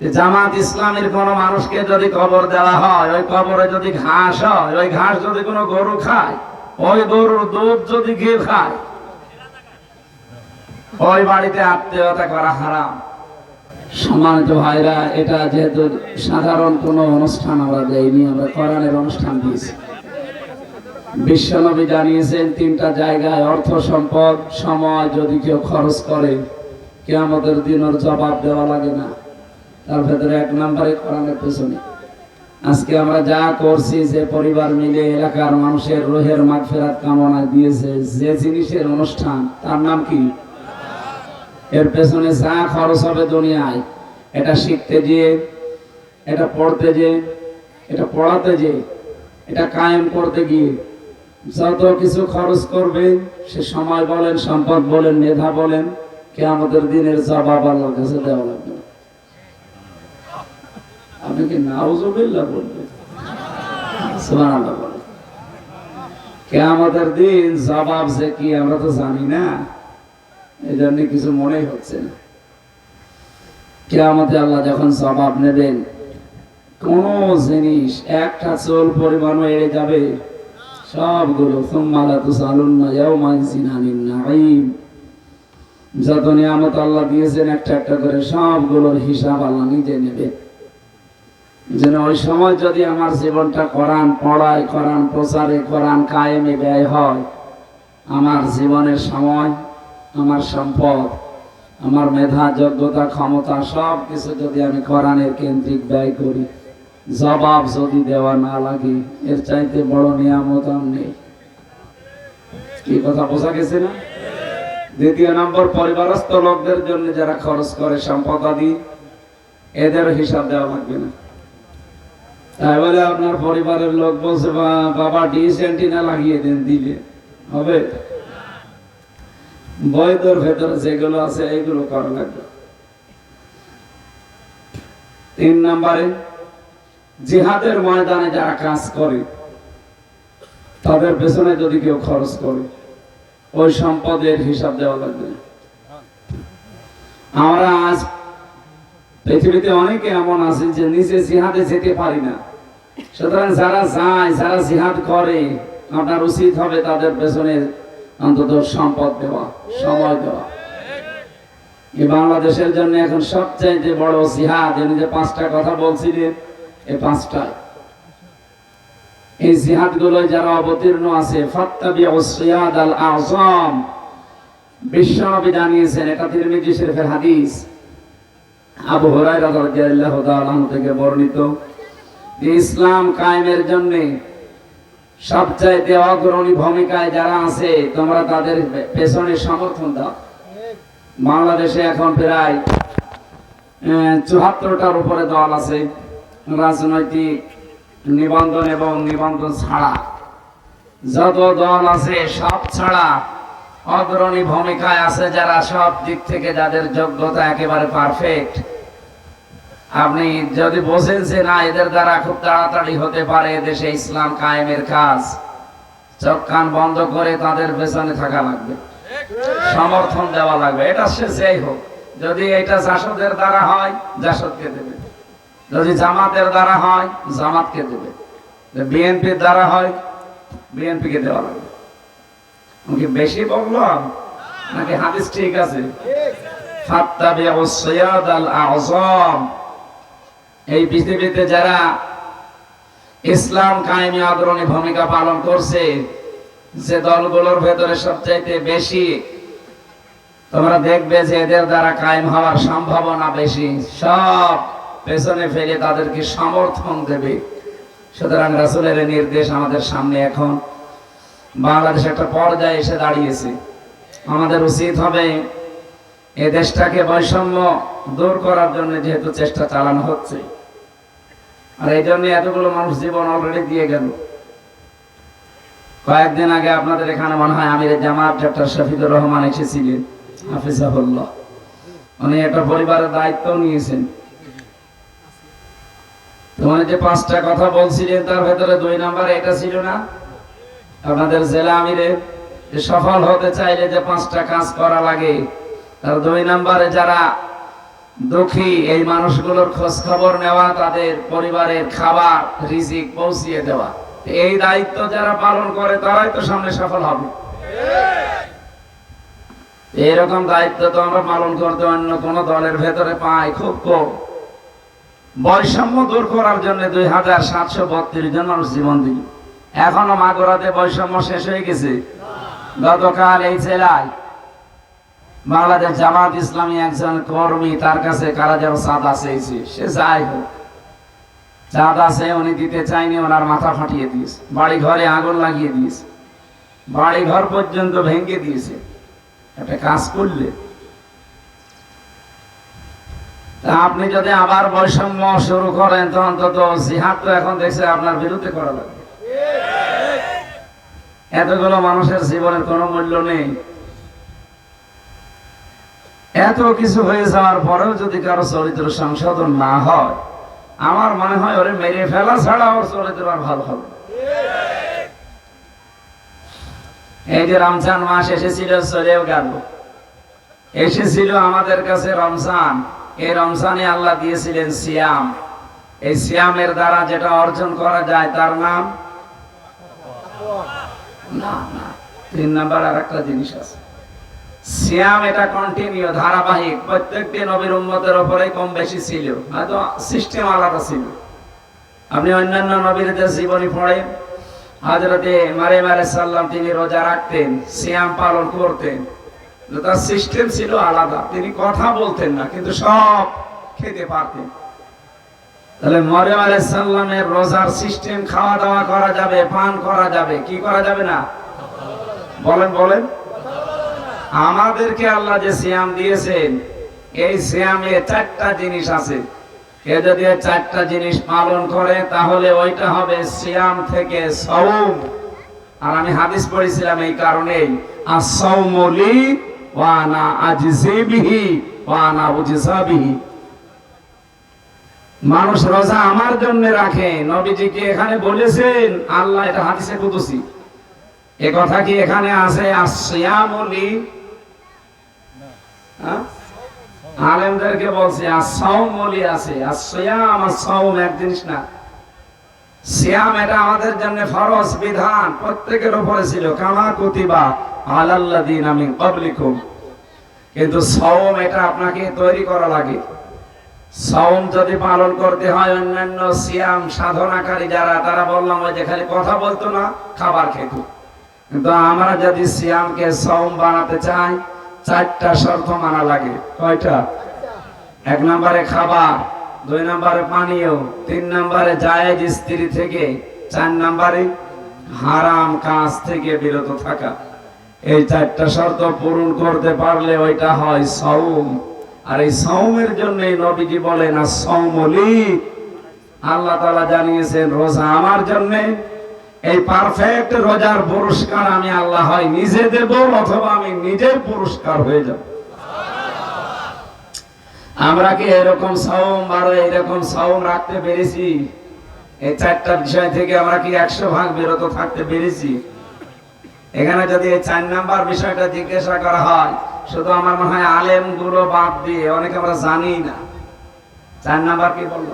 জামাত ইসলামের কোন মানুষকে যদি কবর দেওয়া হয়, ওই কবরে যদি ঘাস হয়, ওই ঘাস যদি কোনো গরু খায়, ওই গরুর দুধ যদি কেউ খায়, ওই বাড়িতে আত্মীয়তা করা হারাম। সম্মানিত ভাইরা, এটা যেহেতু সাধারণ কোনো অনুষ্ঠান আমরা দেইনি, আমরা কোরআনের অনুষ্ঠান দিয়েছি। বিশ্বনবী জানিয়েছেন, তিনটা জায়গায় অর্থ সম্পদ, সময় যদি কেউ খরচ করে, কেয়ামতের দিন ওর জবাব দেওয়া লাগে না। তার ভেতরে এক নম্বরে কোরআনের পেছনে আজকে আমরা যা করছি, যে পরিবার মিলে এলাকার মানুষের রোহের মাগফেরাত কামনা দিয়েছে, যে জিনিসের অনুষ্ঠান, তার নাম কি এর পেছনে যা খরচ হবে দুনিয়ায়, এটা শিখতে যেয়ে, এটা পড়তে যে এটা পড়াতে যে এটা কায়েম করতে গিয়ে, যত কিছু খরচ করবে, সে সময় বলেন, সম্পদ বলেন, মেধা বলেন কে আমাদের দিনের জবাব আল্লাহর কাছে দেওয়া লাগবে। আপনি কি নাউজুবিল্লাহ বলবেন? সুবহানাল্লাহ বলেন। কে আমাদের দিন জবাব যে কি আমরা তো জানি না এই জন্য কিছু মনে হচ্ছে না। কেয়ামতে আল্লাহ যখন জবাব নেবেন, কোন জিনিস, একটা চোল পরিমাণও এড়ে যাবে, সবগুলো। সুম্মালা তুসালুন্না ইয়াউমাইজিন আনিন নাঈম। যত নিয়ামত আল্লাহ দিয়েছেন, একটা একটা করে সবগুলোর হিসাব আল্লাহ নিজে নেবে যেন ওই সময় যদি আমার জীবনটা কোরআন পড়ায়, কোরআন প্রচারে, কোরআন কায়েমে ব্যয় হয়, আমার জীবনের সময়, আমার সম্পদ, আমার মেধা, যোগ্যতা, ক্ষমতা সব কিছু যদি আমি কোরআনের কেন্দ্রিক ব্যয় করি, জবাব যদি দেওয়া না লাগে, এর চাইতে বড় নিয়ামত আর নেই। কি কথা বোঝা গেছে না? দ্বিতীয় নম্বর, পরিবারস্থ লোকদের জন্য যারা খরচ করে সম্পদ আদি, এদের হিসাব দেওয়া লাগবে না। বলে আপনার পরিবারের লোক বলছে বাবা ডিস অ্যান্টিনা লাগিয়ে দেন, দিলে হবে। বৈধর ভেতরে যেগুলো আছে এইগুলো করা লাগবে। তিন নম্বরে, জিহাদের ময়দানে যারা কাজ করে, তাদের পেছনে যদি কেউ খরচ করে, ওই সম্পদের হিসাব দেওয়া লাগবে। আমরা আজ পৃথিবীতে অনেকে এমন আছে যে নিজে জিহাদে যেতে পারি না। সুতরাং যারা যায়, যারা জিহাদ করে, আপনার উচিত হবে তাদের পেছনে অন্তত সম্পদ দেওয়া, সময় দেওয়া। এই বাংলাদেশের জন্য এখন সবচাইতে বড় জিহাদ এনে যে পাঁচটা কথা বলছিলেন এই পাঁচটায় এই জিহাদগুলো যারা অবতীর্ণ আছে ফাত্তাবি ওসিয়াদ আল আজম বিশ্বনবী জানিয়েছেন, এটা তিরমিজি শরীফের হাদিস। আবু হুরায়রা রাদিয়াল্লাহু তাআলা থেকে বর্ণিত। ইসলাম কায়েমের জন্য সবচাইতে অগ্রণী ভূমিকায় যারা আছে, তোমরা তাদের পেছনে সমর্থন দাও। বাংলাদেশে এখন প্রায় চুহাত্তরটার উপরে দল আছে, রাজনৈতিক নিবন্ধন এবং নিবন্ধন ছাড়া। যত দল আছে, সব ছাড়া অগ্রণী ভূমিকায় আছে যারা, সব দিক থেকে যাদের যোগ্যতা একেবারে পারফেক্ট আপনি যদি বোঝেন যে না এদের দ্বারা খুব তাড়াতাড়ি হতে পারে দেশে ইসলাম কায়েমের কাজ চোখ কান বন্ধ করে তাদের পেছনে থাকা লাগবে সমর্থন দেওয়া লাগবে। এটা সে যেই হোক যদি এটা জাসদের দ্বারা হয় জাসদকে দেবে। যদি জামাতের দ্বারা হয় জামাতকে দেবে। বিএনপির দ্বারা হয় বিএনপি কে দেওয়া লাগবে। কি বেশি বললাম? নাকি হাদিস ঠিক আছে? ফাত্তাবিউ সিয়াদ আল আযম এই পৃথিবীতে যারা ইসলাম কায়েমে অগ্রণী ভূমিকা পালন করছে, যে দলগুলোর ভেতরে সবচাইতে বেশি তোমরা দেখবে যে এদের দ্বারা কায়েম হওয়ার সম্ভাবনা বেশি। সব পেছনে ফেলে তাদেরকে সমর্থন দেবে। সুতরাং রাসুলের নির্দেশ আমাদের সামনে এখন বাংলাদেশ একটা পর্যায়ে এসে দাঁড়িয়েছে। আমাদের উচিত হবে এ দেশটাকে বৈষম্য দূর করার জন্য যেহেতু চেষ্টা চালানো হচ্ছে। আর এই জন্য এতগুলো মানুষ জীবন অলরেডি দিয়ে গেল। কয়েকদিন আগে আপনাদের এখানে মনে হয় আমির জামাত ডক্টর শফিকুর রহমান এসেছিলেন, হাফিজাহুল্লাহ। উনি একটা পরিবারের দায়িত্ব নিয়েছেন। তোমার যে পাঁচটা কথা বলছিলেন, তার ভেতরে দুই নাম্বার এটা ছিল না। আপনাদের জেলা আমিরে সফল হতে চাইলে যে পাঁচটা কাজ করা লাগে, তার দুই নাম্বারে যারা দুঃখী এই মানুষগুলোর খোঁজ খবর নেওয়া, তাদের পরিবারের খাবার, রিজিক পৌঁছিয়ে দেওয়া। এই দায়িত্ব যারা পালন করে, তারাই তো সামনে সফল হবে। এরকম দায়িত্ব তো আমরা পালন করতে অন্য কোন দলের ভেতরে পাই, খুব কম। বৈষম্য দূর করার জন্য দুই হাজার সাতশো বত্রিশ জন মানুষ জীবন দিল। এখনও মাগুরাতে বৈষম্য শেষ হয়ে গেছে। গতকাল এই জেলায় বাংলাদেশ জামাত ইসলামী একজন কর্মী, তার কাছে কারা যেন চাঁদা চেয়েছে সে যাই হোক। চাঁদা সে উনি দিতে চাইনি ওনার মাথা ফাটিয়ে দিয়েছে। বাড়ি ঘরে আগুন লাগিয়ে দিয়েছে। বাড়ি ঘর পর্যন্ত ভেঙে দিয়েছে। একটা কাজ করলে। আপনি যদি আবার বৈষম্য শুরু করেন, তো অন্তত জিহাদ তো এখন দেখছে আপনার বিরুদ্ধে করা লাগবে। এতগুলো মানুষের জীবনের কোনো মূল্য নেই। এত কিছু হয়ে যাওয়ার পরেও যদি কারও চরিত্র সংশোধন না হয়, আমার মনে হয় ওরে মেরে ফেলা ছাড়া ওর চরিত্র আর ভালো হবে এই যে রমজান মাস এসেছিল, চলেও গেল। এসেছিল আমাদের কাছে রমজান। এই রমজানে আল্লাহ দিয়েছিলেন সিয়াম। এই সিয়ামের দ্বারা যেটা অর্জন করা যায়, তার নাম? না না, তিন নাম্বার আর একটা জিনিস আছে। সিয়াম এটা কন্টিনিউ ধারাবাহিক। প্রত্যেকটি নবীর উম্মতের উপরে কম বেশি ছিল। হয়তো সিস্টেম আলাদা ছিল। আপনি অন্যান্য নবীদের জীবনী পড়েন হাজরতে মারে মারে সাল্লাম তিনি রোজা রাখতেন, সিয়াম পালন করতেন। তার সিস্টেম ছিল আলাদা। তিনি কথা বলতেন না, কিন্তু সব খেতে পারতেন। তাহলে মরে মারে সাল্লামের রোজার সিস্টেম খাওয়া দাওয়া করা যাবে, পান করা যাবে, কি করা যাবে না? বলেন বলেন। আমাদেরকে আল্লাহ যে সিয়াম দিয়েছেন, এই সিয়ামে চারটা জিনিস আছে। কে যদি চারটা জিনিস পালন করে, তাহলে ওইটা হবে সিয়াম থেকে সৌম আর আমি হাদিস পড়েছিলাম এই কারণেই আসৌমলি ওয়ানা আজিজিবিহি ওয়ানা উজিসাবিহি মানুষ রোজা আমার জন্য রাখে, নবীজি কি এখানে বলেছেন? আল্লাহ এটা হাদিসে কুদুসি। এ কথা কি এখানে আছে? আসিয়ামলি? আলেমদেরকে বলছে আসাউমলি আছে আসিয়াম আসাউম এক জিনিস না। সিয়াম এটা আমাদের জন্য ফরজ, বিধান, প্রত্যেকের উপরে ছিল। কামা কুতিবা আলাল্লাদিন আমি কবলিকুম কিন্তু সওম এটা আপনাকে তৈরি করা লাগে। সওম যদি পালন করতে হয়, অন্যান্য সিয়াম সাধনাকারী যারা, তারা বললাম, ওই যে খালি কথা বলতো না, খাবার খেত। কিন্তু আমরা যদি সিয়ামকে সওম বানাতে চাই চারটা শর্ত মানা লাগে। কয়টা? এক নম্বরে খাবার, দুই নম্বরে পানীয়, তিন নম্বরে জায়েজ স্ত্রী থেকে, চার নম্বরে হারাম কাজ থেকে বিরত থাকা। এই চারটা শর্ত পূরণ করতে পারলে ওইটা হয় সৌম আর এই সৌমের জন্য নবীজি বলেন আর সৌমলি আল্লাহ তালা জানিয়েছেন, রোজা আমার জন্য এই পারফেক্ট রোজার পুরস্কার আমি আল্লাহ হয় নিজে দেব অথবা আমি নিজের পুরস্কার হয়ে যাব। আমরা কি এরকম সৌম বারো এরকম সৌম রাখতে পেরেছি? এই চারটা বিষয় থেকে আমরা কি একশো ভাগ বিরত থাকতে পেরেছি? এখানে যদি এই চার নাম্বার বিষয়টা জিজ্ঞাসা করা হয়, শুধু আমার মনে হয় আলেমগুলো বাদ দিয়ে অনেকে আমরা জানি না। চার নাম্বার কি বলল?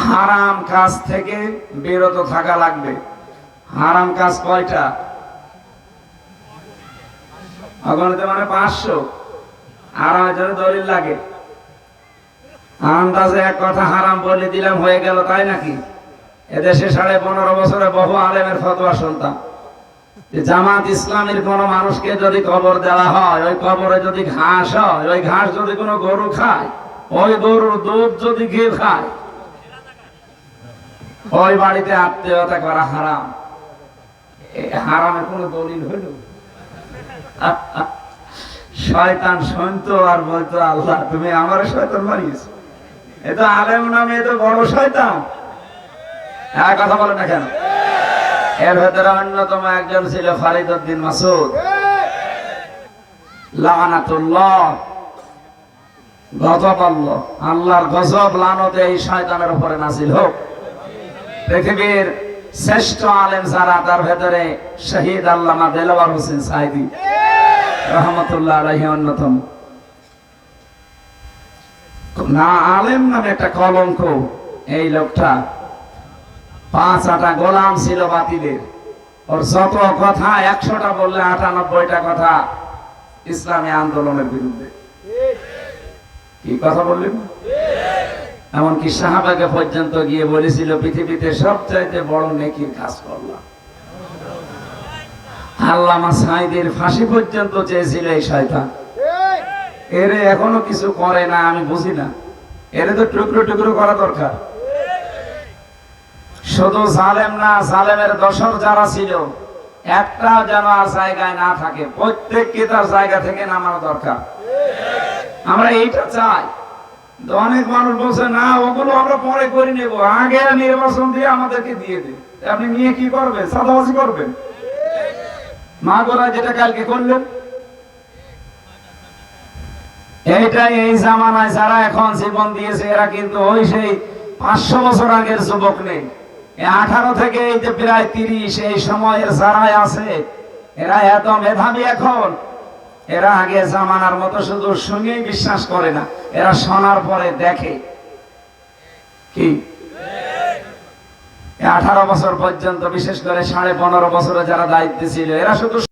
হারাম কাজ থেকে বিরত থাকা লাগবে। হারাম কাজ কয়টা? অগণিত মানে পাঁচশো। আর জন্য দলিল লাগে। আন্দাজে এক কথা হারাম বলে দিলাম হয়ে গেল, তাই নাকি? এদেশে সাড়ে পনেরো বছরে বহু আলেমের ফতোয়া শুনতাম। জামাত ইসলামের কোন মানুষকে যদি কবর দেওয়া হয়, ওই কবরে যদি ঘাস হয়, ওই ঘাস যদি কোনো গরু খায়, ওই গরুর দুধ যদি কেউ খায় ওই বাড়িতে আত্মীয়তা করা হারাম। হারামের কোনো দলিল হইল? শয়তান শুনতো আর বলতো, আল্লাহ, তুমি আমার শয়তান বানিয়েছো। এ তো আলেম নামে তো বড় শয়তান। হ্যাঁ কথা বলে না কেন? এর ভেতরে অন্যতম একজন ছিল ফারিদ উদ্দিন মাসুদ লানাতুল্লাহ। গজব আল্লাহ। আল্লাহর গজব, লানত এই শয়তানের উপরে নাজিল হোক। পৃথিবীর শ্রেষ্ঠ আলেম যারা, তার ভেতরে শহীদ আল্লামা দেলওয়ার হোসেন সাইদি। রহমতুল্লাহ আলহী অন্যতম। না, আলেম নামে একটা কলঙ্ক। এই লোকটা পাঁচ আটা গোলাম ছিল বাতিলের। ওর যত কথা, একশোটা বললে আটানব্বইটা কথা ইসলামী আন্দোলনের বিরুদ্ধে। কি কথা বললেন? এমনকি সাহাবাকে পর্যন্ত গিয়ে বলেছিল, পৃথিবীতে সবচাইতে বড় নেকির কাজ করলাম আল্লামা সাইদের ফাঁসি পর্যন্ত চেয়েছিল এই শয়তান। এরে এখনও কিছু করে না, আমি বুঝি না। এরে তো টুকরো টুকরো করা দরকার। শুধু জালেম না, জালেমের দশর যারা ছিল একটা যেন আর জায়গায় না থাকে। প্রত্যেককে তার জায়গা থেকে নামানো দরকার। আমরা এইটা চাই। অনেক মানুষ বলছে, না, ওগুলো আমরা পরে করে নেব। আগে নির্বাচন দিয়ে আমাদেরকে দিয়ে দিন আপনি নিয়ে কি করবেন? সাদাবাজি করবেন? মা গোরা যেটা কালকে করলেন? এইটাই এই জামানায় যারা এখন জীবন দিয়েছে, এরা কিন্তু ওই সেই পাঁচশো বছর আগের যুবক নেই। আঠারো থেকে এই যে প্রায় তিরিশ, এই সময়ের যারাই আছে, এরা এত মেধাবী এখন। এরা আগে জামানার মতো শুধু শুনেই বিশ্বাস করে না, এরা শোনার পরে দেখে। কি? আঠারো বছর পর্যন্ত, বিশেষ করে সাড়ে পনেরো বছরে যারা দায়িত্বে ছিল, এরা শুধু